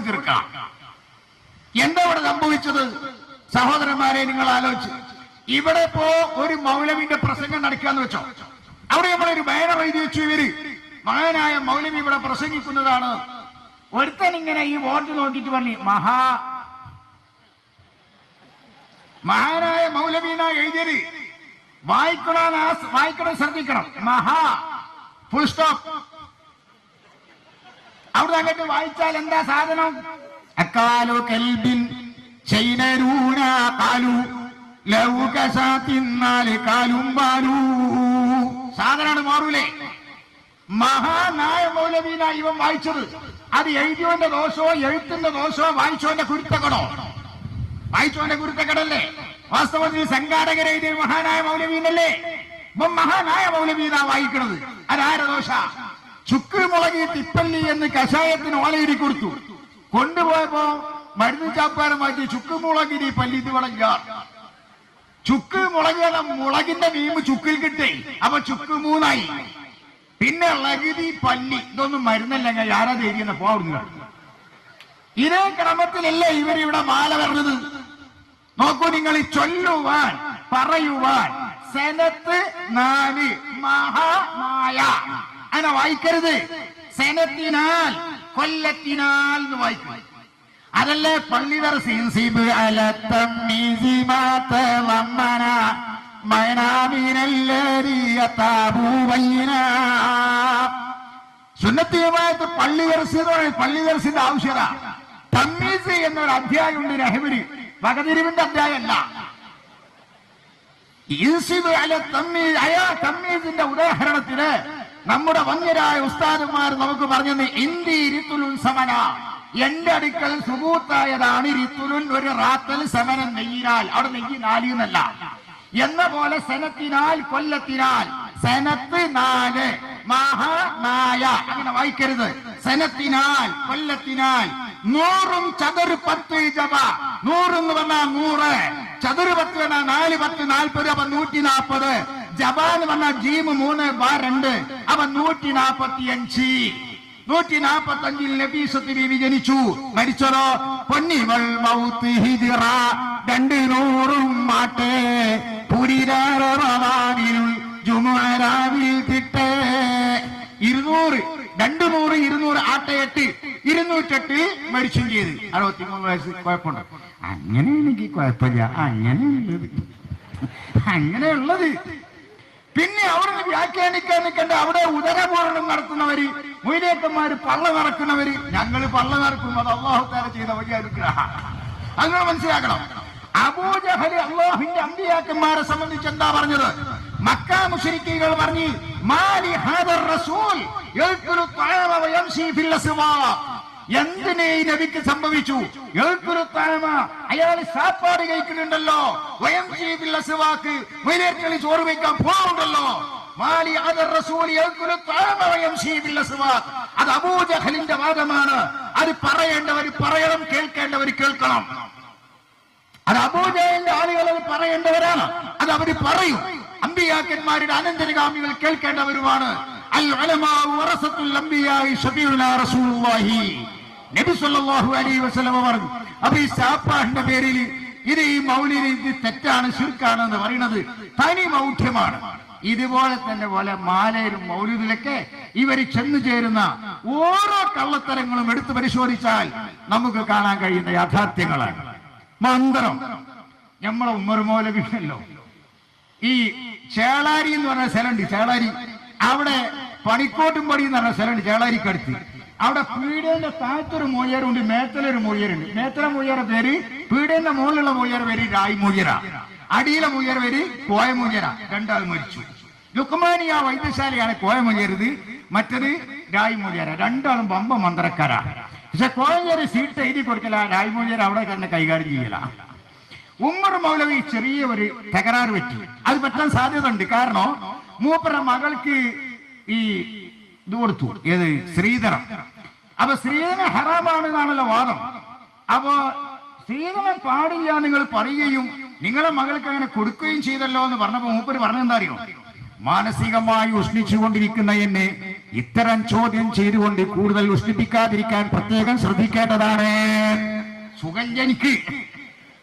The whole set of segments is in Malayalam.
തീർക്കാം. എന്താ ഇവിടെ സംഭവിച്ചത്? സഹോദരന്മാരെ നിങ്ങൾ ആലോചിച്ച്. ഇവിടെ ഇപ്പോ ഒരു മൗലവിന്റെ പ്രസംഗം നടക്കാന്ന് വെച്ചോ. അവിടെ നമ്മളൊരു ബാനർ എഴുതി വെച്ചു ഇവർ. മകനായ മൗലവി ഇവിടെ പ്രസംഗിക്കുന്നതാണ്. ഒരുത്തൻ ഇങ്ങനെ ഈ വോട്ട് നോക്കിയിട്ട് പറഞ്ഞു മഹാ. മഹാനായ മൗലവീന എഴുതിയത്? വായിക്കണം വായിക്കണം ശ്രദ്ധിക്കണം. മഹാ. ഫുൾ സ്റ്റോപ്പ് അവിടെ അങ്ങോട്ട് വായിച്ചാൽ എന്താ സാധനം? അക്കാലു കൽബിൻ കാലു ലൗകസാത്തിന്നാല് സാധനമാണ് മാറൂലേ? മഹാനായ മൗലവീന ഇവൻ വായിച്ചത്. അത് എഴുതിയോന്റെ ദോഷോ എഴുത്തിന്റെ ദോഷമോ വായിച്ചോന്റെ കുരുത്തക്കടോ? വായിച്ചോന്റെ കുരുത്തക്കടല്ലേ? വാസ്തവത്തിൽ സംഘാടകർ എഴുതിയ മഹാനായ മൗലവീനല്ലേ? ഇപ്പം മഹാനായ മൗലവീന വായിക്കണത്. അതാര ദോഷ? ചുക്ക് മുളകി തിപ്പള്ളി എന്ന് കഷായത്തിന് ഓലയിടി കൊടുത്തു. കൊണ്ടുപോയപ്പോ മരുന്ന് ചാപ്പാരം മാറ്റി ചുക്ക് മുളകിരി പല്ലി വളഞ്ഞ. ചുക്ക് മുളക് മുളകിന്റെ മീമ് ചുക്കിൽ കിട്ടി. അപ്പൊ ചുക്ക് മൂന്നായി. പിന്നെ ലഗിതി പല്ലി. ഇതൊന്നും മരുന്നല്ല ആരാ ധൈര്യം പോവുന്നില്ല ഇതേ ക്രമത്തിലല്ലേ ഇവരിവിടെ മാല വരുന്നത് നോക്കൂ നിങ്ങൾ ഈ ചൊല്ലുവാൻ പറയുവാൻ. സെനത്ത് നാല് മഹാമായ. അങ്ങനെ വായിക്കരുത്. സെനത്തിനാൽ കൊല്ലത്തിനാൽ എന്ന് വായിക്കും. അതല്ലേ പള്ളിതർ സിൻസിബ് അലത്തം മാത്തവമ്മന സുന്നത്തിയുമായിട്ട് പള്ളി ദർശിതമാണ് പള്ളി ദർശിന്റെ ആവശ്യത. തമ്മീസ് എന്നൊരു അധ്യായം ഉണ്ട് രഹബിന് വകതിരിവിന്റെ അധ്യായമല്ല. അയാ തമ്മീസിന്റെ ഉദാഹരണത്തിന് നമ്മുടെ വന്യരായ ഉസ്താദുമാർ നമുക്ക് പറഞ്ഞത് ഇന്ത്യ ഇരുത്തുലുൻ സമന. എന്റെ അടുക്കൽ സുബൂത്തായതാണ് ഇരുത്തുലുൻ ഒരു റാത്തൽ സമനം നെയ്യിനാൽ അവിടെ നെയ്യ് നാലിന്നല്ല എന്ന പോലെ സെനത്തിനാൽ കൊല്ലത്തിനാൽ സെനത്ത് നാല് മഹാനായ അങ്ങനെ വായിക്കരുത്. സെനത്തിനാൽ കൊല്ലത്തിനാൽ നൂറും ചതുർ പത്ത് ജപ. നൂറെന്ന് പറഞ്ഞാൽ നൂറ് ചതുർ പത്ത് പറഞ്ഞാൽ നാല് പത്ത് നാൽപ്പത് അപ്പൊ നൂറ്റി നാൽപ്പത് ജപ എന്ന് പറഞ്ഞാൽ ജീമ് മൂന്ന് ബാ രണ്ട്. അവ നൂറ്റി നാപ്പത്തി അഞ്ച് നൂറ്റി നാപ്പത്തി അഞ്ചിൽ നബീസത്ത് ബീവി ജനിച്ചു മരിച്ചതോ? പൊന്നിവൾ മൗത്ത് രണ്ട് നൂറും മാട്ടേ. പുരിരാറിൽ ജുമാരാവിൽ തിട്ടേ ഇരുന്നൂറ് രണ്ടു നൂറ് ഇരുന്നൂറ് ആട്ട എട്ട്. ഇരുന്നൂറ്റെട്ട് മരിച്ചും ചെയ്ത്. അറുപത്തിമൂന്ന് വയസ്സ് കുഴപ്പമുണ്ട്. അങ്ങനെയാണെങ്കിൽ കുഴപ്പമില്ല. അങ്ങനെയുള്ളത് അങ്ങനെയുള്ളത്. പിന്നെ അവർ വ്യാഖ്യാനിക്കാൻ നിൽക്കേണ്ട അവിടെ ഉദരപൂരണം നടത്തുന്നവര് മൊയ്ലേക്കന്മാര് പള്ള നടക്കുന്നവര് ഞങ്ങൾ പള്ള നടക്കും അത് അള്ളാഹുത്താര ചെയ്ത വലിയ അനുഗ്രഹ. അങ്ങനെ മനസ്സിലാക്കണം. അബൂജഹലി അള്ളാഹുവിന്റെ അമ്പിയാക്കന്മാരെ സംബന്ധിച്ച് എന്താ പറഞ്ഞത്? മക്ക മുഷരിക്കുകൾ പറഞ്ഞു മാലി ഹാദർ റസൂൽ യൽകുലു ത്വഅമ വയംശി ഫിൽ അസ്വാഖ് എന്തിനെ ഈ നബിക്ക് സംഭവിച്ചു? അയാൾ സാപ്പാട് കഴിക്കുന്നുണ്ടല്ലോ. വയംശി ഫിൽ അസ്വാഖ് വൈലേറ്റലി ചോറ് വയ്ക്കാൻ പോകുന്നുണ്ടല്ലോ അത് അബൂജഹലിന്റെ വാദമാണ്. അത് പറയേണ്ടവർ പറയണം കേൾക്കേണ്ടവർ കേൾക്കണം. അത് അബൂജഹലിന്റെ ആളുകൾ അത് പറയേണ്ടവരാണ്. അത് അവർ പറയും. അമ്പിയാക്കന്മാരുടെ അനന്തരഗാമികൾ കേൾക്കേണ്ടവരുമാണ്. അപ്പൊ ഈ സാപ്പാഹിന്റെ പേരിൽ ഇത് ഈ മൗലിന് ഇത് തെറ്റാണ് ശിർക്കാണ് എന്ന് പറയുന്നത്. തനി മൗഢ്യമാണ്. ഇതുപോലെ തന്നെ പോലെ മാലയിലും മൗലിദിലൊക്കെ ഇവർ ചെന്നു ചേരുന്ന ഓരോ കള്ളത്തരങ്ങളും എടുത്തു പരിശോധിച്ചാൽ നമുക്ക് കാണാൻ കഴിയുന്ന യാഥാർത്ഥ്യങ്ങളാണ്. മന്ത്രം. നമ്മളെ ഉമ്മർ മൗലവിണ്ടല്ലോ ഈ ചേളാരി എന്ന് പറഞ്ഞ സ്ഥലമുണ്ട് ചേളാരി. അവിടെ പണിക്കോട്ടും പടി എന്ന് പറഞ്ഞ സ്ഥലമുണ്ട് ചേളാരിക്കടുത്ത്. അവിടെ പീഡേന്റെ താഴത്തൊരു മൂയ്യറുണ്ട് മേത്തലൊരു മൊഴിയറുണ്ട് മേത്തല മൊഴിയറ പേര് പീഡേന്റെ മുകളിലുള്ള മൂയ്യറെ പേര് രായ് മൊഴിയറ അടിയിലെ മൂയ്യറെ പേര് കോയ മൂയ്യര രണ്ടാൾ മരിച്ചു. ലുക്മാനി ആ വൈദ്യശാലയാണ് കോയ മൂയ്യരുത് മറ്റത് രായ് മൊഴിയറ രണ്ടാളും ബമ്പ മന്ത്രക്കാരാ. പക്ഷെ കോയഞ്ഞൊരു സീറ്റ് എഴുതി കൊടുക്കല രായ് മൊഴിയർ അവിടെ തന്നെ കൈകാര്യം ചെയ്യല. ഉമ്മർ മൗലവി ചെറിയ ഒരു തകരാറ് പറ്റി. അത് പറ്റാൻ സാധ്യത ഉണ്ട് കാരണം മൂപ്പറ മകൾക്ക് ഈ ഇത് കൊടുത്തു. ഏത്? ശ്രീധരം അപ്പൊ ശ്രീധരൻ ഹറാമാണ് എന്നാണല്ലോ വാദം. അപ്പോ ശ്രീധരൻ പാടില്ല നിങ്ങൾ പറയുകയും നിങ്ങളെ മകൾക്ക് അങ്ങനെ കൊടുക്കുകയും ചെയ്തല്ലോ എന്ന് പറഞ്ഞപ്പോ മൂപ്പര് പറഞ്ഞെന്താ അറിയോ? മാനസികമായി ഉഷ്ണിച്ചുകൊണ്ടിരിക്കുന്ന എന്നെ ഇത്തരം ചോദ്യം ചെയ്തുകൊണ്ട് കൂടുതൽ ഉഷ്ണിപ്പിക്കാതിരിക്കാൻ പ്രത്യേകം ശ്രദ്ധിക്കേണ്ടതാണ്. സുഖഞ്ജനിക്ക്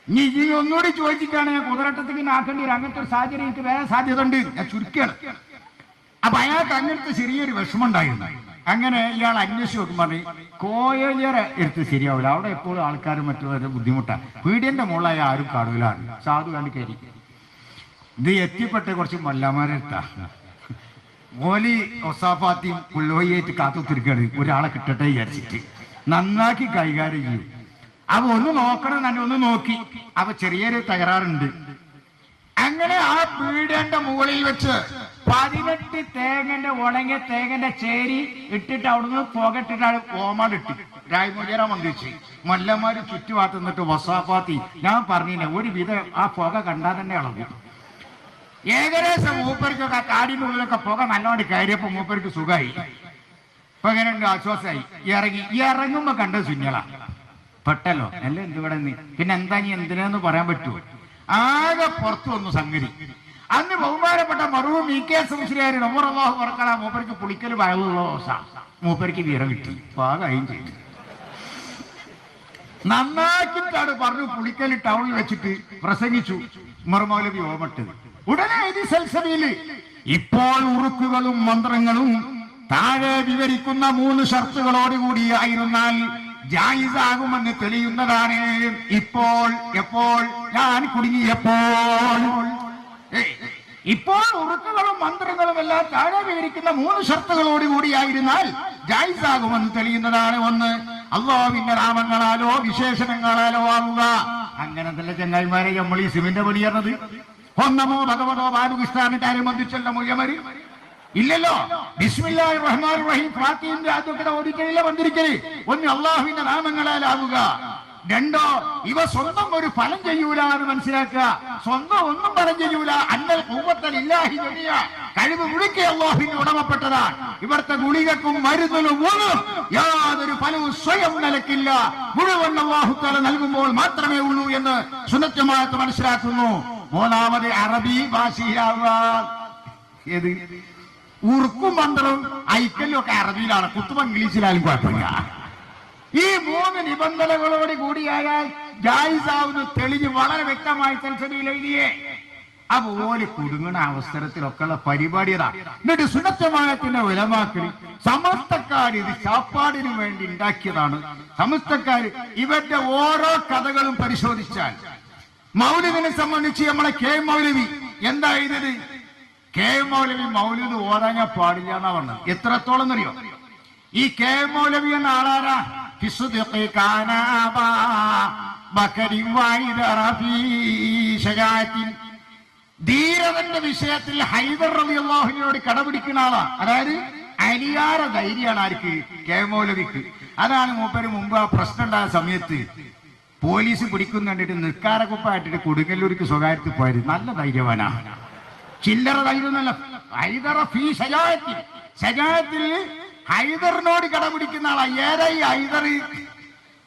ഇനി ഒന്നുകൂടി ചോദിച്ചിട്ടാണ് ഞാൻ കുതിരട്ടത്തേക്ക് വരും. അങ്ങനത്തെ ഒരു സാഹചര്യം എനിക്ക് വേറെ സാധ്യത ഉണ്ട് ഞാൻ ചുരുക്കുകയാണ് അപ്പൊ അയാൾക്ക് അങ്ങനത്തെ ചെറിയൊരു വിഷമം ഉണ്ടായിരുന്നു അങ്ങനെ ഇയാൾ അന്വേഷിച്ച് നോക്കുമ്പോൾ കോയലിയറെ എടുത്ത് ശരിയാവില്ല അവിടെ എപ്പോഴും ആൾക്കാരും മറ്റുള്ളവരെ ബുദ്ധിമുട്ടാണ് പീഡിയന്റെ മുകളിലായ ആരും കാണൂലാണ് സാധു കണ്ട് കയറി. ഇത് എത്തിപ്പെട്ട കുറച്ച് മല്ലമാരെടുത്താ. ഓലി ഒസാഫാത്തിയും പുല്ലോയിട്ട് കാത്തു തിരിക്കുകയാണ് ഒരാളെ കിട്ടട്ടെ വിചാരിച്ചിട്ട്. നന്നാക്കി കൈകാര്യം ചെയ്യും. അവ ഒന്ന് നോക്കണം തന്നെ ഒന്ന് നോക്കി. അവ ചെറിയൊരു തകരാറുണ്ട്. അങ്ങനെ ആ പീഡന്റെ മുകളിൽ വെച്ച് പതിനെട്ട് തേങ്ങന്റെ ഉണങ്ങിയ തേങ്ങന്റെ ചേരി ഇട്ടിട്ട് അവിടുന്ന് പുകട്ടിട്ടാണ് ഓമാടിട്ട് രായ്മൂലിയറ മന്ത്രിച്ച് മല്ലന്മാര് ചുറ്റുപാത്ത് നിന്നിട്ട് വസാഫാത്തി ഞാൻ പറഞ്ഞില്ല ഒരു വിധ ആ പുക കണ്ടാൽ തന്നെ ഇളകും. ഏകദേശം മൂപ്പർക്കൊക്കെ ഉള്ളിലൊക്കെ പുക നല്ലോണം കയറിയപ്പോ മൂപ്പർക്ക് സുഖമായി. ഇപ്പൊ ആശ്വാസമായി. ഇറങ്ങി. ഇറങ്ങുമ്പോ കണ്ടത് സുഞ്ഞള പെട്ടല്ലോ. അല്ലേ? എന്തുവിടെ നീ? പിന്നെ എന്താ നീ എന്തിനാന്ന് പറയാൻ പറ്റുമോ ആകെ പുറത്തു വന്നു സംഗതി. അന്ന് ബഹുമാനപ്പെട്ട മറുവും ഇ കെ സംശ്രീയാരി നമ്മുറവാഹ് പറക്കണ മൂപ്പർക്ക് പുളിക്കൽ വയവുള്ള ദിവസം. മൂപ്പർക്ക് വിറ കിട്ടി. പാകായും ചെയ്തു. നന്നാക്കിയിട്ടാണ് പറഞ്ഞു പുളിക്കൽ ടൗണിൽ വെച്ചിട്ട് പ്രസംഗിച്ചു മറുമൗലവി ഓമട്ടത് ഉടനെ ഇത് സൽസഭയിൽ ഇപ്പോൾ ഉറുക്കുകളും മന്ത്രങ്ങളും താഴെ വിവരിക്കുന്ന മൂന്ന് ഷർത്തുകളോടുകൂടി ആയിരുന്നാൽ ജായിസാകുമെന്ന് തെളിയുന്നതാണ് ഇപ്പോൾ എപ്പോൾ ഞാൻ കുടുങ്ങിയപ്പോൾ. ഇപ്പോൾ ഉറുക്കുകളും മന്ത്രങ്ങളും എല്ലാം താഴെ വിവരിക്കുന്ന മൂന്ന് ഷർത്തുകളോട് കൂടിയായിരുന്നാൽ ജായിസാകുമെന്ന് തെളിയുന്നതാണ് ഒന്ന്. അള്ളാവിന്റെ നാമങ്ങളാലോ വിശേഷണങ്ങളാലോ ആവുക. അങ്ങനെ തന്നെ ചങ്ങായിമാരെ നമ്മൾ ഈ സിമിന്റെ പണിയറത് ഒന്നമോ ഭഗവതോ ബാലകൃഷ്ണാന്റെ ബന്ധിച്ചല്ല മുഴുവര് ഇല്ലല്ലോ. ബിസ്മില്ലാഹി റഹീം ഓടിക്കലില്ല വന്നിരിക്കൽ. ഒന്ന് അള്ളാഹുവിന്റെ നാമങ്ങളാലാവുക. രണ്ടോ ഇവ സ്വന്തം ഒരു ഫലം ചെയ്യൂല എന്ന് മനസ്സിലാക്കുക. സ്വന്തം ഒന്നും ഫലം ചെയ്യൂല. അന്നൽ ജമിയ കഴിവ് മുഴുക്കി അള്ളാഹുവിന് ഉടമപ്പെട്ടതാണ്. ഇവിടുത്തെ ഗുളികക്കും മരുന്നിനും ഒന്നും യാതൊരു ഫലവും സ്വയം നിലക്കില്ല മുഴുവൻ അള്ളാഹുത്തല നൽകുമ്പോൾ മാത്രമേ ഉള്ളൂ എന്ന് സുനത്യമായിട്ട് മനസ്സിലാക്കുന്നു. മൂന്നാമത് അറബി ഭാഷയിലാവുക ഏത്? ഉറുക്കും മന്ത്രവും ഐക്കലും ഒക്കെ അറബിയിലാണ്. കുത്തുമ ഇംഗ്ലീഷിലായാലും കുഴപ്പമില്ല. ഈ മൂന്ന് നിബന്ധനകളോട് കൂടിയായാൽ ജായിസാവുന്ന തെളിഞ്ഞ് വളരെ വ്യക്തമായി സെൻസറിയിൽ എഴുതിയേ. അതുപോലെ കുടുങ്ങുന്ന അവസരത്തിലൊക്കെ ഉള്ള പരിപാടിയതാ എന്നിട്ട് സുന്നത്തമായത്തിന്റെ ഉലമാക്കൾ സമസ്തക്കാർ ഇത് ചാപ്പാടിന് വേണ്ടി ഉണ്ടാക്കിയതാണ്. സമസ്തക്കാർ ഇവരുടെ ഓരോ കഥകളും പരിശോധിച്ചാൽ. മൗലവിനെ സംബന്ധിച്ച് നമ്മളെ കെ മൗലവി എന്താ എഴുതിയത്? കെ എം മൗലവി മൗലിദ് ഓരാങ്ങാൻ പാടില്ല എന്നാ പറഞ്ഞത്. എത്രത്തോളം എന്നറിയോ? ഈ കെ എം മൗലവി എന്ന ആളാരാ. ധീരതന്റെ വിഷയത്തിൽ ഹൈദർ റബി അള്ളാഹുവിനോട് കടപിടിക്കുന്ന ആളാ. അതായത് അനിയാര ധൈര്യമാണ് ആർക്ക്? കെ മൗലവിക്ക് അതാണ് മൂപ്പര് മുമ്പ് ആ പ്രശ്നം ഉണ്ടായ സമയത്ത് പോലീസ് പിടിക്കുന്നു കണ്ടിട്ട് നിൽക്കാരക്കൊപ്പായിട്ടിട്ട് കൊടുങ്ങല്ലൂർക്ക് സ്വകാര്യത്തിൽ പോയത്. നല്ല ധൈര്യവാനാ. ചില്ലറ തൈരുന്നല്ല ഹൈദറ ഫീ സജായത്തിൽ സജായത്തിൽ ഹൈദറിനോട് കടപിടിക്കുന്ന ആളാ. ഏറെ ഹൈദർ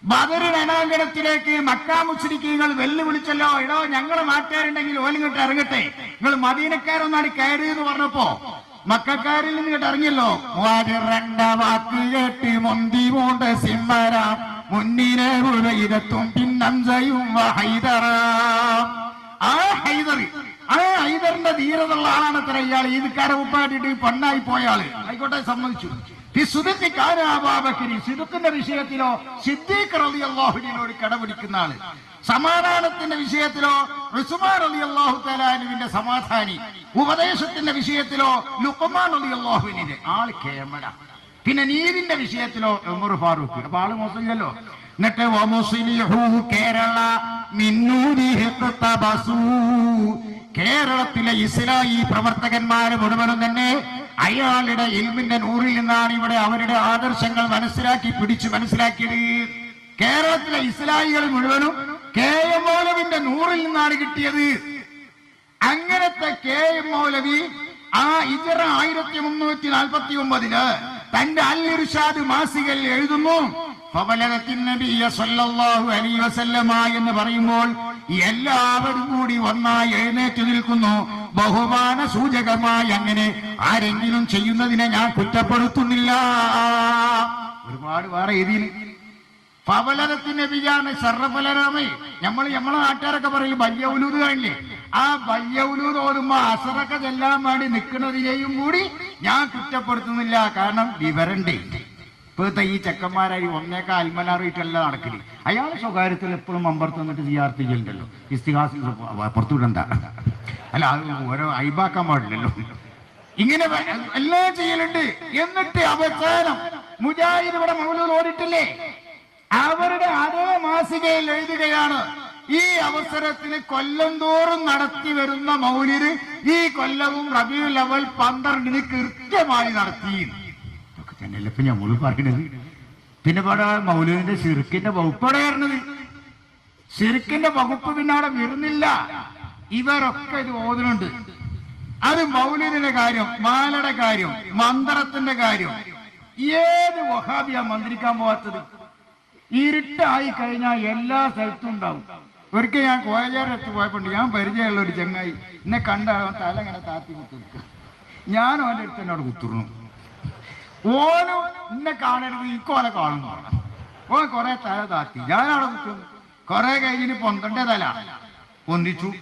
ബദർ രണാങ്കണത്തിലേക്ക് മക്കാ മുസ്ലിക്കീങ്ങൾ വെല്ലുവിളിച്ചല്ലോ. ഇടോ ഞങ്ങളെ നാട്ടുകാരുണ്ടെങ്കിൽ ഓലിങ്ങോട്ട് ഇറങ്ങട്ടെ. നിങ്ങൾ മദീനക്കാരൊന്നാണ് കയറി എന്ന് പറഞ്ഞപ്പോ മക്കാരിൽ നിന്ന് ഇങ്ങോട്ട് ഇറങ്ങിയല്ലോ. വാക്ക് കേട്ട് മൊന്തി പോണ്ട് സിംഹരാം. മുന്നിനെ ഉരയിരത്തും പിന്നഞ്ചയും ആ ഹൈദർ. ആ ഹൈദറിന്റെ ധീരതുള്ള ആളാണ് അത്ര ഇയാൾ ഈദ്ക്കാരെ ഉപ്പാട്ടിട്ട് പെണ്ണായി പോയാൾ ആയിക്കോട്ടെ സമ്മതിച്ചു. സിദുക്കിന്റെ വിഷയത്തിലോ സിദ്ദീഖ് റലി അള്ളാഹുവിനോട് കടപിടിക്കുന്ന ആൾ. സമാധാനത്തിന്റെ വിഷയത്തിലോ റിസുമാൻ അലി അള്ളാഹു തലാനുവിന്റെ സമാധാനി. ഉപദേശത്തിന്റെ വിഷയത്തിലോ ലുക്കുമാൻ അലി അള്ളാഹുവിനെ ആൾ കേമട. പിന്നെ നീരിന്റെ വിഷയത്തിലോ ഉമർ ഫാറൂഖ്. അപ്പൊ ആൾ മോശമില്ലല്ലോ എന്നിട്ട് കേരള. കേരളത്തിലെ ഇസ്ലായി പ്രവർത്തകന്മാര് മുഴുവനും തന്നെ അയാളുടെ ഇൽമിന്റെ നൂറിൽ നിന്നാണ് ഇവിടെ അവരുടെ ആദർശങ്ങൾ മനസ്സിലാക്കി പിടിച്ചു മനസ്സിലാക്കിയത്. കേരളത്തിലെ ഇസ്ലായികൾ മുഴുവനും കെ എം മൗലവിന്റെ നൂറിൽ നിന്നാണ് കിട്ടിയത്. അങ്ങനത്തെ കെ എം മൗലവി ആ ഇതര ആയിരത്തി മുന്നൂറ്റി നാൽപ്പത്തി ഒമ്പതിൽ തന്റെ അൽ ഇർഷാദ് മാസികയിൽ എഴുതുന്നു. എന്ന് പറയുമ്പോൾ എല്ലാവരും കൂടി ഒന്നായി എഴുന്നേറ്റ് നിൽക്കുന്നു. ബഹുമാന സൂചകമായി അങ്ങനെ ആരെങ്കിലും ചെയ്യുന്നതിനെ ഞാൻ കുറ്റപ്പെടുത്തുന്നില്ല. ഒരുപാട് വേറെ ഇതിൽ പവലരത്തിന്റെ വിജാണ് സർറഫലരാമേ നമ്മൾ നമ്മളെ നാട്ടുകാരൊക്കെ പറയും വലിയ ഉലൂത് കാണില്ലേ? ആ വലിയ ഉലൂത് ഓതുമ്പോ അസറൊക്കെ ചെല്ലാൻ വേണ്ടി നിൽക്കുന്നതിനെയും കൂടി ഞാൻ കുറ്റപ്പെടുത്തുന്നില്ല. കാരണം വിവരണ്ടേ ഇപ്പോഴത്തെ ഈ ചെക്കന്മാരായി ഒന്നേക്കാ അൽമനാറിയിട്ടല്ല നടക്കൽ. അയാൾ സ്വകാര്യത്തിൽ എപ്പോഴും അമ്പർത്ത് വന്നിട്ട് സിയാർത്ത് ചെയ്യണ്ടല്ലോ. ഇസ്തിഹാസിൽ പുറത്തു വിടണ്ട അല്ല അത് ഓരോ അയിബാക്കാൻ പാടില്ലല്ലോ. ഇങ്ങനെ എല്ലാം ചെയ്യലുണ്ട്. എന്നിട്ട് അവസാനം മുജാഹിദ് ഇവിടെ മൗലൂദ് ഓടിട്ടില്ലേ? അവരുടെ അതേ മാസികയിൽ എഴുതുകയാണ്. ഈ അവസരത്തിന് കൊല്ലം തോറും നടത്തി വരുന്ന മൗലിര് ഈ കൊല്ലവും റബിയുൽ അവൽ പന്ത്രണ്ടിന് കൃത്യമായി നടത്തി. ഇതൊക്കെ തന്നെയല്ലേ ഇപ്പൊ ഞമ്മൾ പറയണത് പിന്നെ ഇവിടെ മൗലൂദിന്റെ സിറുക്കിന്റെ വകുപ്പാണ് പറഞ്ഞത് സിറുക്കിന്റെ വകുപ്പ് പിന്നെ അവിടെ വരുന്നില്ല. ഇവരൊക്കെ ഇത് ഓതുന്നുണ്ട്. അത് മൗലിദിന്റെ കാര്യം മാലയുടെ കാര്യം മന്ത്രത്തിന്റെ കാര്യം. ഏത് വഹാബിയാ മന്ത്രിക്കാൻ പോവാത്തത്? ഇരുട്ടായി കഴിഞ്ഞാൽ എല്ലാ സ്ഥലത്തും ഉണ്ടാവും. ഒരിക്കൽ ഞാൻ കോയജാരത്ത് പോയപ്പോണ്ട് ഞാൻ പരിചയമുള്ള ഒരു ചങ്ങായി എന്നെ കണ്ട തല ഇങ്ങനെ താത്തി കുത്തിരിക്കുക ഞാൻ അവന്റെ അടുത്ത് എന്നോട് കുത്തുന്നു. ഓനും എന്നെ കാണരുത് കോല കാണുന്നു ഓൻ കുറെ തല താത്തി ഞാനവിടെ കുറ്റം കുറെ കഴിഞ്ഞിട്ട് പൊന്തന്റെ തല. പൊന്തിച്ചു.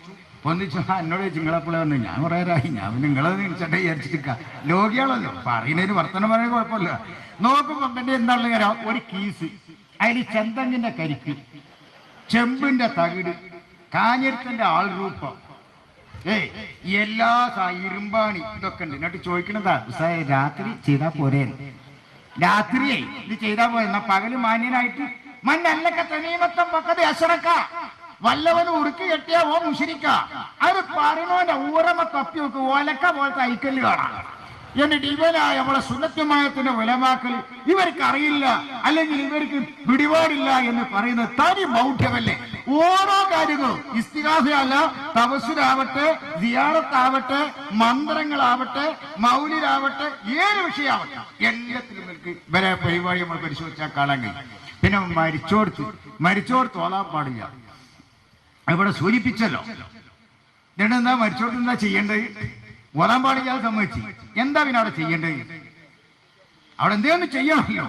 പൊന്തിച്ചു. എന്നോട് ചിങ്ങളപ്പിള്ള വന്നു ഞാൻ കുറെ ആയി ഞാൻ പിന്നെ നിങ്ങളെ നിൽച്ചട്ടെ വിചാരിച്ചിരിക്ക ലോകിയാളല്ലോ? പറയുന്നതിന് വർത്തനം പറയാൻ കുഴപ്പമില്ല. നോക്കും പൊന്തണ്ടേ എന്താണെന്ന് കാര്യം ഒരു കീസ്. അതിൽ ചെന്തങ്ങിന്റെ കരിക്ക്. ചെമ്പിന്റെ തകിട്. കാഞ്ഞിരത്തിന്റെ ആൾരൂപം. ഏയ് എല്ലാ ഇരുമ്പാണി ഇതൊക്കെ ഉണ്ട്. എന്നിട്ട് ചോദിക്കണതാ ഉസായ രാത്രി ചെയ്താ പോരേ? രാത്രിയേ ഇത് ചെയ്താ പോരെ. എന്നാ പകൽ മാന്യനായിട്ട് മണ്ണല്ലക്ക തനീമത്തം പക്കത് അസറക്ക വല്ലവനും ഉറുക്കി കെട്ടിയാ ഓ മുഷിരിക്ക. അത് പറഞ്ഞോന്റെ ഊറമ തപ്പി നോക്ക്. ഓലക്ക പോലത്തെ ഐക്കൽ കാണാം. എന്നിട്ട് ഇവനായ നമ്മളെ സുന്നത്യമായത്തിന്റെ വിലമാക്കൽ ഇവർക്ക് അറിയില്ല അല്ലെങ്കിൽ ഇവർക്ക് പിടിപാടില്ല എന്ന് പറയുന്ന തനി ബൗഢ്യമല്ലേ ഓരോ കാര്യങ്ങളും ഇസ്തിഹാസയല്ല തപസ്സുരാവട്ടെ ദിയാറത്താവട്ടെ മന്ത്രങ്ങളാവട്ടെ മൗലിരാവട്ടെ ഏത് വിഷയമാവട്ടെ എല്ലാത്തിലും ഇവർക്ക് ഇവരെ പരിപാടി നമ്മൾ പരിശോധിച്ചാൽ കാണാൻ കഴിയും. പിന്നെ മരിച്ചോർത്ത് മരിച്ചോടുത്ത് ഓലാൻ പാടില്ല. ഇവിടെ സൂചിപ്പിച്ചല്ലോ. എന്താ മരിച്ചോർത്ത് എന്താ ചെയ്യേണ്ടത്? പാടില്ല അത് സമ്മതിച്ചു. എന്താ പിന്നെ അവിടെ ചെയ്യേണ്ടത്? അവിടെ എന്തെയൊന്നും ചെയ്യണമല്ലോ.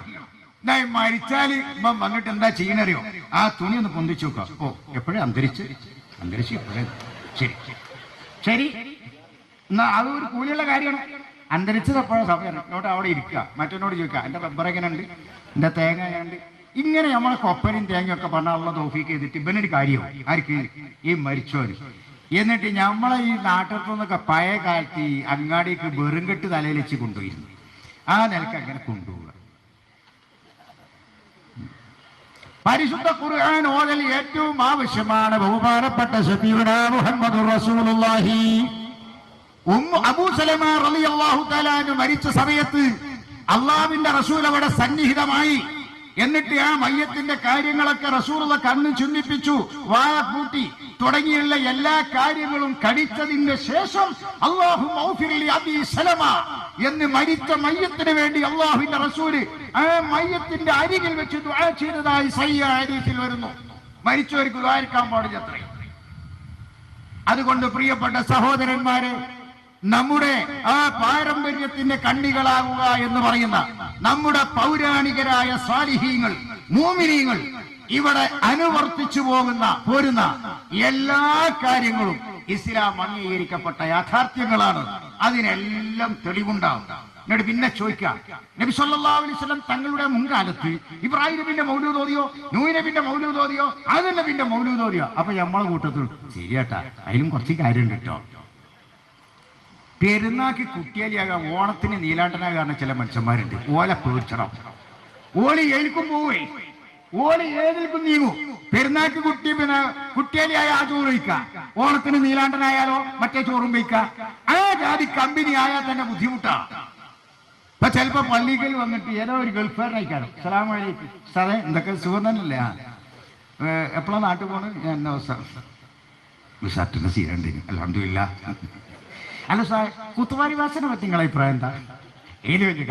മരിച്ചാൽ ഇപ്പം വന്നിട്ട് എന്താ ചെയ്യണറിയോ ആ തുണി ഒന്ന് പൊന്തിച്ചു നോക്കാം. ഓ എപ്പോഴേ അന്തരിച്ച്? അന്തരിച്ച് എപ്പോഴേ? ശരി. ശരി. എന്നാ അത് ഒരു കൂലിയുള്ള കാര്യമാണ്. അന്തരിച്ചത് എപ്പോഴാണ് സമയം എന്നോട്ട് അവിടെ ഇരിക്കുക. മറ്റൊന്നോട് ചോദിക്കുക എന്റെ റബ്ബർ എങ്ങനെയുണ്ട്? എന്റെ തേങ്ങ എങ്ങനെ ഉണ്ട് ഇങ്ങനെ നമ്മളെ കൊപ്പനും തേങ്ങയും ഒക്കെ പറഞ്ഞാലുള്ള തോഫീക്ക് ചെയ്തിട്ട് ഇവനൊരു കാര്യമാണ് ആർക്ക് ഈ മരിച്ചവര് എന്നിട്ട് നമ്മളെ ഈ നാട്ടിൽ നിന്നൊക്കെ പഴയ കാലത്ത് ഈ അങ്ങാടിക്ക് വെറുംകെട്ട് തലയിൽ വെച്ച് കൊണ്ടുപോയിരുന്നു. ആ നിലയ്ക്ക് അങ്ങനെ കൊണ്ടുപോവുക. പരിശുദ്ധ ഖുർആൻ ഓതൽ ഏറ്റവും ആവശ്യമാണ്. ബഹുമാനപ്പെട്ട മുഹമ്മദ് റസൂലുള്ളാഹി. ഉമ്മു അബൂ സലമ റളിയല്ലാഹു തആല അൻഹു മരിച്ച സമയത്ത് അള്ളാവിന്റെ റസൂൽ അവിടെ സന്നിഹിതമായി എന്നിട്ട് ആ മയ്യത്തിന്റെ കാര്യങ്ങളൊക്കെ റസൂറുള്ള കണ്ണ് ചിന്തിപ്പിച്ചു വായ പൂട്ടി. തുടങ്ങിയുള്ള എല്ലാ കാര്യങ്ങളും കടിച്ചതിന് ശേഷം അള്ളാഹു എന്ന് മരിച്ച മയ്യത്തിന് വേണ്ടി അള്ളാഹുവിന്റെ റസൂൽ ആ മയ്യത്തിന്റെ അരികിൽ വെച്ച് ചെയ്തതായി സയ്യ വരുന്നു. മരിച്ചവർക്ക് ദ്വാരിക്കാൻ പാടില്ല അതുകൊണ്ട് പ്രിയപ്പെട്ട സഹോദരന്മാരെ നമ്മുടെ ആ പാരമ്പര്യത്തിന്റെ കണ്ണികളാകുക എന്ന് പറയുന്ന നമ്മുടെ പൗരാണികരായ സ്വാലിഹീങ്ങൾ മൂമിനീങ്ങൾ ഇവിടെ അനുവർത്തിച്ചു പോകുന്ന പോരുന്ന എല്ലാ കാര്യങ്ങളും ഇസ്ലാം അംഗീകരിക്കപ്പെട്ട യാഥാർത്ഥ്യങ്ങളാണ്. അതിനെല്ലാം തെളിവുണ്ടാവും. എന്നിട്ട് പിന്നെ ചോദിക്കാം നബി സല്ലല്ലാഹു അലൈഹി വസല്ലം തങ്ങളുടെ മുൻകാലത്ത് ഇബ്രാഹിം നബിന്റെ മൗലൂദ് ഓതിയോ നൂഹ് നബിന്റെ മൗലൂദ് ഓതിയോ ആദം നബിന്റെ മൗലൂദ് ഓതിയോ? അപ്പൊ നമ്മളെ കൂട്ടത്തിൽ ശരിയാട്ടാ അതിലും കുറച്ച് കാര്യമുണ്ട് കേട്ടോ. പെരുന്നാക്ക് കുട്ടിയാലിയാകാം ഓണത്തിന് നീലാണ്ടനാകാറുന്ന ചില മനുഷ്യന്മാരുണ്ട്. ഓല പേടിച്ചണം. ഓളി ഏൽക്കും പോവേ. ഓളി ഏതിൽക്കും നീങ്ങും. പെരുന്നാക്ക് കുട്ടി പിന്നെ കുട്ടിയാലിയായ ആ ചോറ് വയ്ക്കാം ഓണത്തിന് നീലാണ്ടനായാലോ മറ്റേ ചോറും വയ്ക്കാം ആ ജാതി കമ്പനി ആയാൽ തന്നെ ബുദ്ധിമുട്ടാ. ഇപ്പൊ ചിലപ്പോ പള്ളിക്കൽ വന്നിട്ട് ഏതോ ഒരു ഗൾഫുകാരനായിക്കാരം സലാം വലൈക്കും സാറേ എന്തൊക്കെ സുഖം തന്നെയല്ലേ? ആ. എപ്പോഴാ നാട്ടിൽ പോണത് ഞാൻ സീരണ്ടിന് അലഹമില്ല അല്ല സാർ കുത്തുവാരി വാസനെ പറ്റി നിങ്ങളെ അഭിപ്രായം എന്താ ഏത് വലിയ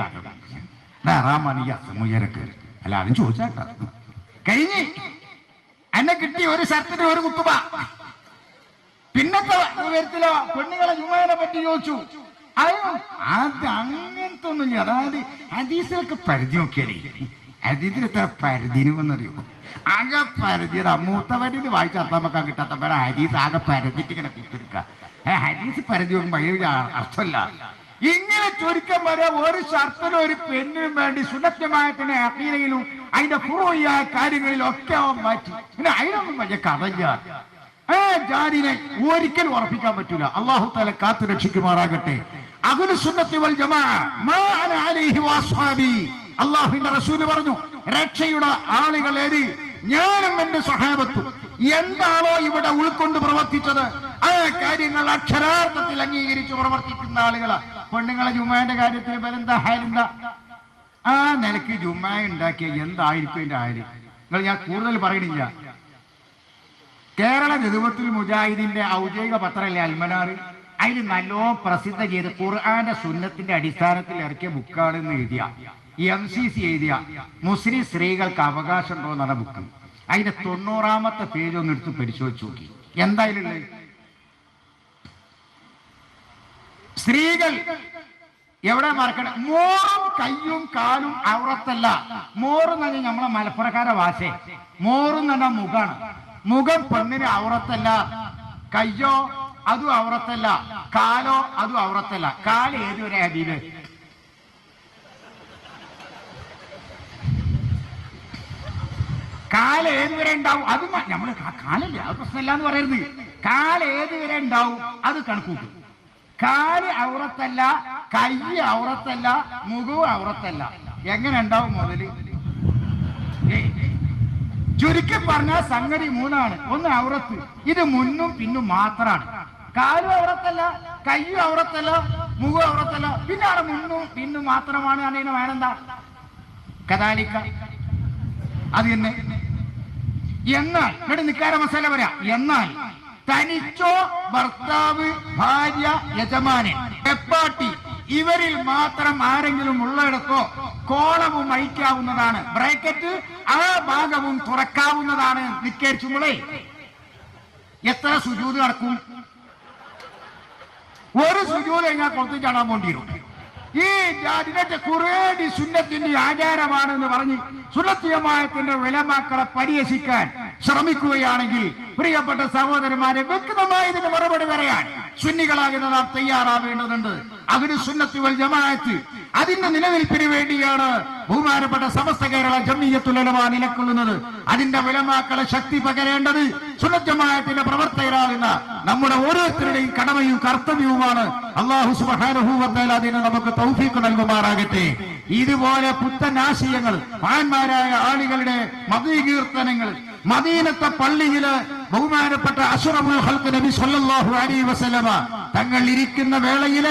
മുയരക്ക് അല്ല അതും ചോദിച്ചാട്ട കഴിഞ്ഞ് എന്നെ കിട്ടി ഒരു ഷർട്ടിന് ഒരു കുത്തുക പിന്നത്തെ വിവരത്തിലോ പെണ്ണുങ്ങളെ ജുമാനെ പറ്റി ചോദിച്ചു അയ്യോ അത് അങ്ങനത്തെ ഒന്നുമില്ല അതായത് ഹദീസിലൊക്കെ പരിധി നോക്കിയാലേ ഹദീസിൽ എത്ര പരിധിനുമെന്നറിയോ ആകെ പരിധി മൂത്തവരിന് വായിച്ച കിട്ടാത്ത കിട്ടാത്തവരെ ഹദീസ് ആകെ പരിധിക്ക് ഇങ്ങനെ കുത്തിരിക്കുക പരിധി നോക്കുമ്പോൾ അതിന് അർത്ഥമല്ല. ഇങ്ങനെ ചുരുക്കം വരെ ഒരു ഷർട്ടിനും ഒരു പെണ്ണിനും വേണ്ടി സുലഭ്യമായതിന്റെ അക്കീലയിലും അതിന്റെ പൂർവയായ കാര്യങ്ങളിലും ഒക്കെ അവൻ മാറ്റി. പിന്നെ അതിനൊന്നും വലിയ കഥയ്യ ഏ ജാതിനെ ഒരിക്കലും ഉറപ്പിക്കാൻ പറ്റൂല. അള്ളാഹു തല കാത്തു രക്ഷിക്കുമാറാകട്ടെ. അകുലു സുന്നത്തി വൽ ജമാ മാ അള്ളാഹുവിന്റെ റസൂൽ പറഞ്ഞു രക്ഷയുടെ ആളുകൾ ഏത്? ഞാനും എന്റെ സഹാബത്തും എന്താണോ ഇവിടെ ഉൾക്കൊണ്ട് പ്രവർത്തിച്ചത്? കാര്യങ്ങൾ അക്ഷരാർത്ഥത്തിൽ അംഗീകരിച്ച് പ്രവർത്തിക്കുന്ന ആളുകളാ. പെണ്ണുങ്ങളെ ജുമാന്റെ കാര്യത്തിൽ ഇവരെന്താ ഹാലെന്താ ആ നിലയ്ക്ക് ജുമ്മ ഉണ്ടാക്കിയ എന്തായിരിക്കും എന്റെ ആര് നിങ്ങൾ ഞാൻ കൂടുതൽ പറയണില്ല കേരള നേതൃത്വത്തിൽ മുജാഹിദിന്റെ ഔദ്യോഗിക പത്രമല്ലേ അൽമനാർ അതിൽ നല്ലോ പ്രസിദ്ധ ചെയ്ത് ഖുർആന്റെ സുന്നത്തിന്റെ അടിസ്ഥാനത്തിൽ ഇറക്കിയ ബുക്കാണ് എന്ന് എഴുതിയ. എം സി സി എഴുതിയ. മുസ്ലിം സ്ത്രീകൾക്ക് അവകാശം ഉണ്ടോ എന്നാണ് ബുക്ക്. അതിന്റെ തൊണ്ണൂറാമത്തെ പേജ് ഒന്ന് എടുത്ത് പരിശോധിച്ചു നോക്കി. എന്തായാലും സ്ത്രീകൾ എവിടെ മറക്കണം മോറും കയ്യും കാലും അവറത്തല്ല മോറും പറഞ്ഞാൽ നമ്മളെ മലപ്പുറക്കാരെ വാശേ മോറും പറഞ്ഞാൽ മുഖാണ്. മുഖം പെണ്ണിന് അവറത്തല്ല കയ്യോ അതും അവറത്തല്ല കാലോ അതും അവറത്തല്ല കാൽ ഏതുവരെ ഹബീബ്? കാൽ ഏതുവരെ ഉണ്ടാവും? അത് നമ്മൾ കാലല്ല. അത് പ്രശ്നമില്ല എന്ന് പറയരുത്. കാൽ ഏതുവരെ ഉണ്ടാവും? അത് കണക്കൂട്ടും കാൽ ഔറത്തല്ല കൈ ഔറത്തല്ല മുഖവും ഔറത്തല്ല. എങ്ങനെ ഉണ്ടാവും മുതൽ ചുരുക്കി പറഞ്ഞ സംഗതി മൂന്നാണ്. ഒന്ന് ഔറത്ത്. ഇത് മുന്നും പിന്നും മാത്രാണ്. കാലും ഔറത്തല്ല കയ്യും ഔറത്തല്ല മുഖം ഔറത്തല്ല. പിന്നെ അവിടെ മുന്നും പിന്നും മാത്രമാണ് അതിന് വേണെന്താ കഥാലിക്ക. അത് തന്നെ. എന്നാൽ നിക്കാര മസാല പറയാം. എന്നാൽ തനിച്ചോ ഭർത്താവ് ഭാര്യ യജമാനൻ എപ്പാട്ടി ഇവരിൽ മാത്രം ആരെങ്കിലും ഉള്ളിടത്തോ കോളവും അയക്കാവുന്നതാണ് ബ്രാക്കറ്റ് ആ ഭാഗവും തുറക്കാവുന്നതാണ്. നിക്കേരിച്ചുമ്പളേ എത്ര സുജൂത് നടക്കും? ഒരു സുജൂത് കഴിഞ്ഞാൽ കൊടുത്തു ചാടാൻ പോണ്ടിരും ഈ ജാതിന്റെ കുറേടി സുന്നത്തിന്റെ ആചാരമാണെന്ന് പറഞ്ഞ് സുന്നത്തിയമായത്തിന്റെ വിലമാക്കളെ പരിഹസിക്കാൻ ശ്രമിക്കുകയാണെങ്കിൽ പ്രിയപ്പെട്ട സഹോദരന്മാരെ വ്യക്തമായ ഇതിന് മറുപടി പറയാൻ സുന്നികളാകുന്ന നാം തയ്യാറാവേണ്ടതുണ്ട്. അതിന് സുന്നത്തി വൽ ജമാഅത്ത്. അതിന്റെ നിലനിൽപ്പിന് വേണ്ടിയാണ് ബഹുമാനപ്പെട്ട സമസ്ത കേരള ജമീയത്തുലമ നിലക്കൊള്ളുന്നത്. അതിന്റെ വിലമാക്കളെ ശക്തി പകരേണ്ടത് സുന്നജമായത്തിന്റെ പ്രവർത്തകരാകുന്ന നമ്മുടെ ഓരോരുത്തരുടെയും കടമയും കർത്തവ്യവുമാണ്. അള്ളാഹു സുബാനുഭൂവത്തേൽ അതിന് നമുക്ക് തൗഫീക്ക് നൽകുമാറാകട്ടെ. ഇതുപോലെ പുത്തൻ ആശയങ്ങൾ മഹാന്മാരായ ആളുകളുടെ മതീകീർത്തനങ്ങൾ മദീനത്തെ പള്ളിയിൽ ബഹുമാനപ്പെട്ട അസുറബുൽ ഹൽക്ക് നബി സല്ലല്ലാഹു അലൈഹി വസല്ലമ തങ്ങൾ ഇരിക്കുന്ന വേളയിൽ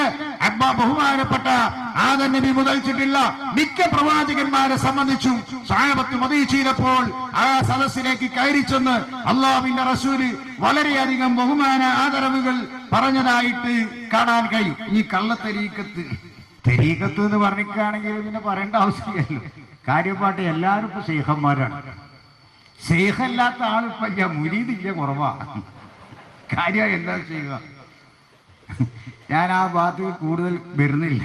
ബഹുമാനപ്പെട്ട ആദൻ നബി മുതൽച്ചിട്ടില്ല. മിക്ക പ്രവാചകന്മാരെ സംബന്ധിച്ചും സാഹബത്ത് മതിച്ചപ്പോൾ ആ സദസ്സിലേക്ക് കയറി ചെന്ന് അള്ളാഹുവിന്റെ റസൂൽ വളരെയധികം ബഹുമാന ആദരവുകൾ പറഞ്ഞതായിട്ട് കാണാൻ കഴിയും. ഈ കള്ളത്തരീക്കത്ത് തെരീക്കത്ത്. എന്ന് പറഞ്ഞിട്ടാണെങ്കിൽ പിന്നെ പറയേണ്ട ആവശ്യമില്ലല്ലോ. കാര്യപ്പാട്ട് എല്ലാവരും ഇപ്പൊ സേഹന്മാരാണ്. സേഹല്ലാത്ത ആളിപ്പോ ഞാൻ മുരീതില്ല കുറവാ. കാര്യം എന്താ ചെയ്യുക? ഞാൻ ആ ഭാഗത്ത് കൂടുതൽ വരുന്നില്ല.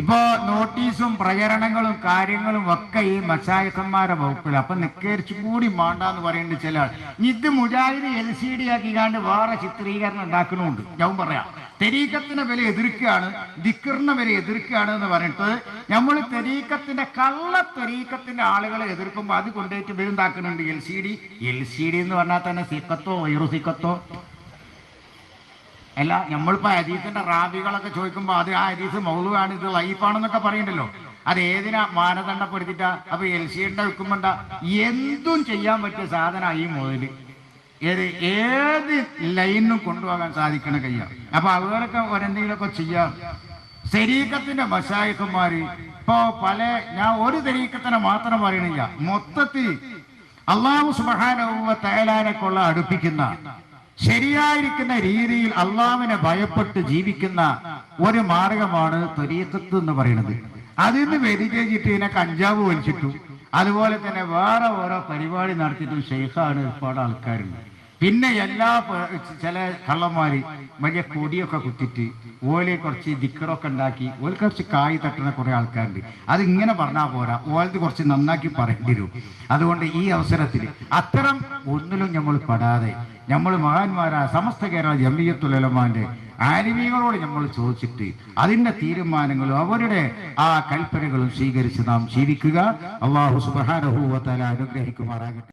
ഇപ്പോ നോട്ടീസും പ്രചരണങ്ങളും കാര്യങ്ങളും ഒക്കെ ഈ മച്ചായക്കന്മാരെ വകുപ്പിൽ അപ്പൊ നിക്കേരിച്ചു കൂടി മാണ്ടാന്ന് പറയുന്നുണ്ട് ചില ആൾ. ഇത് മുജാഹിദ് എൽ സി ഡി ആക്കിക്കാണ്ട് വേറെ ചിത്രീകരണം ഉണ്ടാക്കണമുണ്ട് ഞാൻ പറയാം. തെരീക്കത്തിന്റെ വില എതിർക്കുകയാണ് ദിക്കറിന്റെ വില എതിർക്കുകയാണ് എന്ന് പറഞ്ഞിട്ട് നമ്മൾ തെരീക്കത്തിന്റെ കള്ള തെരീക്കത്തിന്റെ ആളുകളെ എതിർക്കുമ്പോൾ അത് കൊണ്ടുപോയിട്ട് ഇവരുണ്ടാക്കുന്നുണ്ട് L C D? L C D എന്ന് പറഞ്ഞാൽ തന്നെ സിക്കത്തോ വൈറു സിക്കത്തോ അല്ല നമ്മളിപ്പോ ഹദീസിന്റെ റാബികളൊക്കെ ചോദിക്കുമ്പോ അത് ആ ഹദീസ് മൗലുവാണ് ഇത് ലൈഫാണെന്നൊക്കെ പറയണ്ടല്ലോ. അത് ഏതിനാ മാനദണ്ഡപ്പെടുത്തിട്ടാ? അപ്പൊ എൽ സി സിയുടെ വെക്കുമ്പോണ്ട എന്തും ചെയ്യാൻ പറ്റിയ സാധന ഈ മുതൽ ഏത് ഏത് ലൈനും കൊണ്ടുപോകാൻ സാധിക്കണ കയ്യാണ് അപ്പൊ അവരൊക്കെ ഒരെന്തെങ്കിലുമൊക്കെ ചെയ്യാം. ശരീരത്തിന്റെ മശായിക്കന്മാര് ഇപ്പോ പല ഞാൻ ഒരു തെരീക്കത്തിനെ മാത്രം പറയണില്ല മൊത്തത്തിൽ അള്ളാഹു സുബാനവുവ കൊള്ള അടുപ്പിക്കുന്ന ശരിയായിരിക്കുന്ന രീതിയിൽ അള്ളാവിനെ ഭയപ്പെട്ട് ജീവിക്കുന്ന ഒരു മാർഗമാണ് തൊരീക്കത്ത് എന്ന് പറയുന്നത്. അതിൽ നിന്ന് വ്യതിചേച്ചിട്ട് ഇതിനെ കഞ്ചാവ് വലിച്ചിട്ടു. അതുപോലെ തന്നെ വേറെ ഓരോ പരിപാടി നടത്തിയിട്ടും ഷെയ്ഖാണ് ഒരുപാട് ആൾക്കാരുണ്ട്. പിന്നെ എല്ലാ ചില കള്ളന്മാര് വലിയ കൊടിയൊക്കെ കുത്തിട്ട് ഓലെ കുറച്ച് ദിക്കറൊക്കെ ഉണ്ടാക്കി ഓൽ കുറച്ച് കായ് തട്ടുന്ന കുറെ ആൾക്കാരുണ്ട്. അത് ഇങ്ങനെ പറഞ്ഞാൽ പോരാ. ഓലത് കുറച്ച് നന്നാക്കി പറയേണ്ടി വരും. അതുകൊണ്ട് ഈ അവസരത്തിൽ അത്തരം ഒന്നിലും നമ്മൾ പെടാതെ നമ്മൾ മഹാന്മാരായ സമസ്ത കേരള ജമിയത്തുലമാന്റെ ആലിമീകളോട് നമ്മൾ ചോദിച്ചിട്ട് അതിന്റെ തീരുമാനങ്ങളും അവരുടെ ആ കൽപ്പനകളും സ്വീകരിച്ച് നാം ജീവിക്കുക. അള്ളാഹു സുബാനഹൂവത്തല അനുഗ്രഹിക്കുമാറാകട്ടെ.